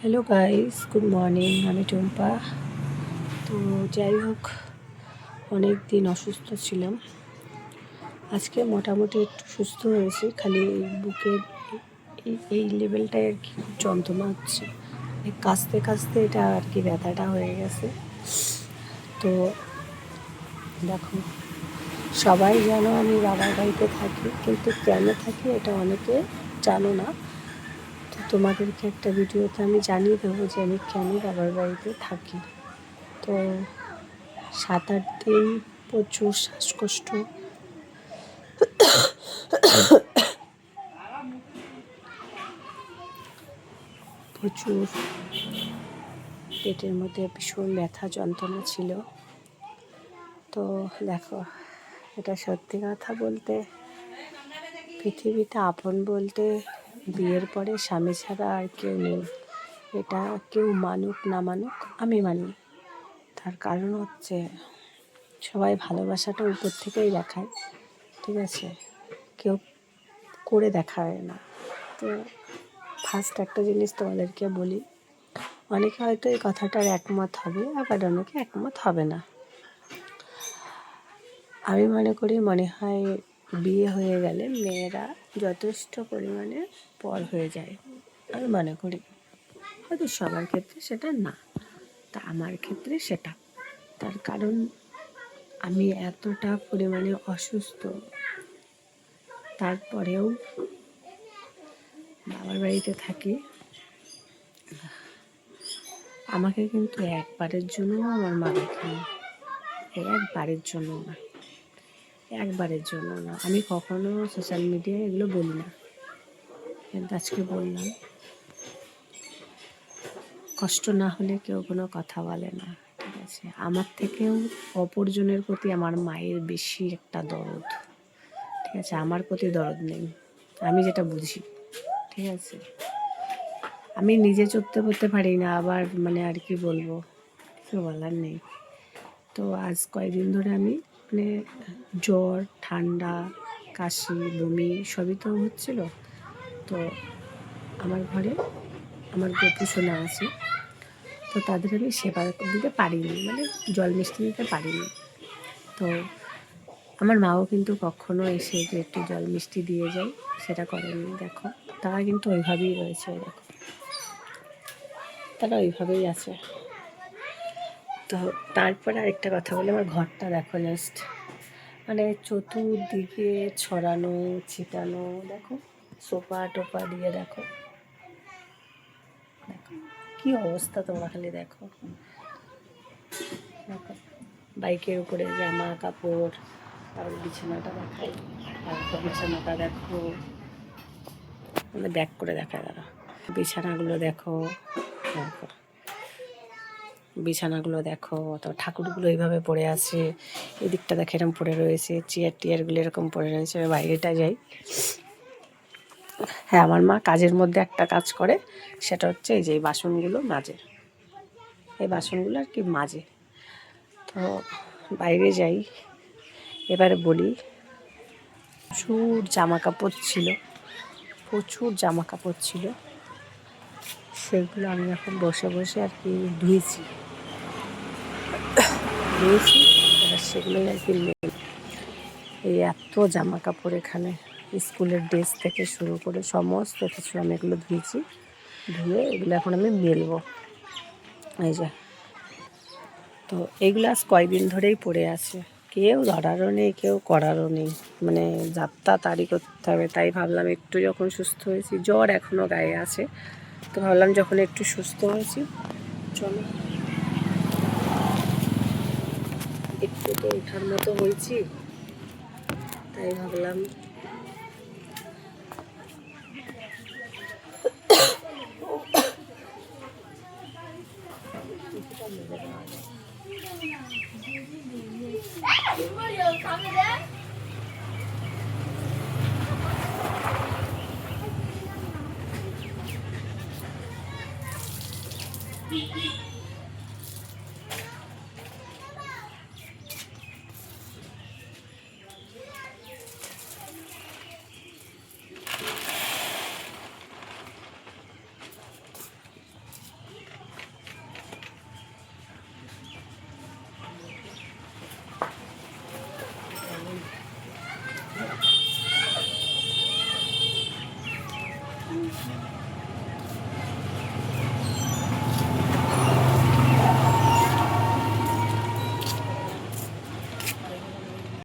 Hello guys good morning আমি টুম্পা। তো যাই হোক অনেক দিন অসুস্থ ছিলাম। আজকে মোটামুটি একটু সুস্থ হয়েছি, খালি বুকের এই- লেভেলটায় আর কি খুব যন্ত্রণা হচ্ছে। এই কাশতে কাশতে এটা আর কি ব্যথাটা হয়ে গেছে। তো দেখো, সবাই জানো আমি বাবার বাড়িতে থাকি, কিন্তু কেন থাকি এটা অনেকে জানো না। তো তোমাদেরকে একটা ভিডিওতে আমি জানিয়ে দেবো যে আমি কেন বাবার বাড়িতে থাকি। তো সাত আট দিন প্রচুর শ্বাসকষ্ট। প্রচুর পেটের মধ্যে ভীষণ ব্যথা যন্ত্রণা ছিল। তো দেখো, এটা সত্যি কথা বলতে পৃথিবীতে আপন বলতে বিয়ের পরে স্বামী ছাড়া আর কেউ নেই। এটা কেউ মানুক না মানুক, আমি মানি। তার কারণ হচ্ছে সবাই ভালোবাসাটা উপর থেকেই দেখায়, ঠিক আছে? কেউ করে দেখায় না। তো ফার্স্ট একটা জিনিস তোমাদেরকে বলি, অনেকে হয়তো এই কথাটার একমত হবে, আবার অনেকে একমত হবে না। আমি মনে করি মনে হয় বিয়ে হয়ে গেলে মেয়েরা যথেষ্ট পরিমাণে পর হয়ে যায়। আমি মনে করি হয়তো সবার ক্ষেত্রে সেটা না, তা আমার ক্ষেত্রে সেটা। তার কারণ আমি এতটা পরিমাণে অসুস্থ, তারপরেও বাবার বাড়িতে থাকি। আমাকে কিন্তু একবারের জন্য আমার মা দেখেনি, একবারের জন্য না। একবারের জন্য না। আমি কখনো সোশ্যাল মিডিয়ায় এগুলো বলি না। কিন্তু আজকে বললাম, কষ্ট না হলে কেউ কোনো কথা বলে না, ঠিক আছে? আমার থেকেও অপরজনের প্রতি আমার মায়ের বেশি একটা দরদ, ঠিক আছে? আমার প্রতি দরদ নেই। আমি যেটা বুঝি, ঠিক আছে? আমি নিজে চলতে পড়তে পারি না, আবার মানে আর কি বলব? কিছু বলার নেই। তো আজ কয়েকদিন ধরে আমি মানে জ্বর, ঠান্ডা, কাশি, বমি সবই তো হচ্ছিল। তো আমার ঘরে আমার গপু সোনা আছে। তো তাদের আমি সেবা দিতে পারিনি মানে জল মিষ্টি দিতে পারিনি। তো আমার মাও কিন্তু কখনো এসে যে একটু জল মিষ্টি দিয়ে যায়, সেটা করেনি, দেখো। তারা কিন্তু ওইভাবেই রয়েছে, দেখো। তারা ওইভাবেই আছে। তো তারপরে আরেকটা কথা বলি, আমার ঘরটা দেখো জাস্ট মানে চতুর্দিকে ছড়ানো, ছিটানো, দেখো, সোফা টোপা দিয়ে দেখো। দেখো, কি অবস্থা তোমরা খালি দেখো। দেখো, বাইকের উপরে জামা কাপড়, তারপর বিছানাটা দেখাই, তারপর বিছানাটা দেখো। মানে ব্যাক করে দেখা দাঁড়া বিছানাগুলো দেখো দেখো বিছানাগুলো দেখো তারপর ঠাকুরগুলো এইভাবে পড়ে আছে, এদিকটা দেখে এরকম পড়ে রয়েছে চেয়ার টিয়ারগুলো এরকম পড়ে রয়েছে বাইরেটা যাই। হ্যাঁ আমার মা কাজের মধ্যে একটা কাজ করে, সেটা হচ্ছে এই যে এই বাসনগুলো মাজে। এই বাসনগুলো আর কি মাজে। তো বাইরে যাই, এবারে বলি, প্রচুর জামা কাপড় ছিল, প্রচুর জামা কাপড় ছিল। সেগুলো আমি এখন বসে বসে আর কি ধুয়েছি। ধুয়েছি, এবার সেগুলোই আর কি এই এত জামা কাপড় এখানে, স্কুলের ড্রেস থেকে শুরু করে সমস্ত কিছু আমি এগুলো ধুয়েছি। ধুয়ে এগুলো এখন আমি মেলবো। এই যে, তো এইগুলো আজ কয়েকদিন ধরেই পড়ে আছে। কেউ ধরারও নেই, কেউ করারও নেই। মানে যাত্রা তাড়ি করতে হবে, তাই ভাবলাম একটু যখন সুস্থ হয়েছি, জ্বর এখনও গায়ে আছে। তো ভাবলাম যখন একটু সুস্থ হয়েছি চলো একটু তো ওঠার মতো হয়েছি তাই ভাবলাম Thank mm -hmm. you.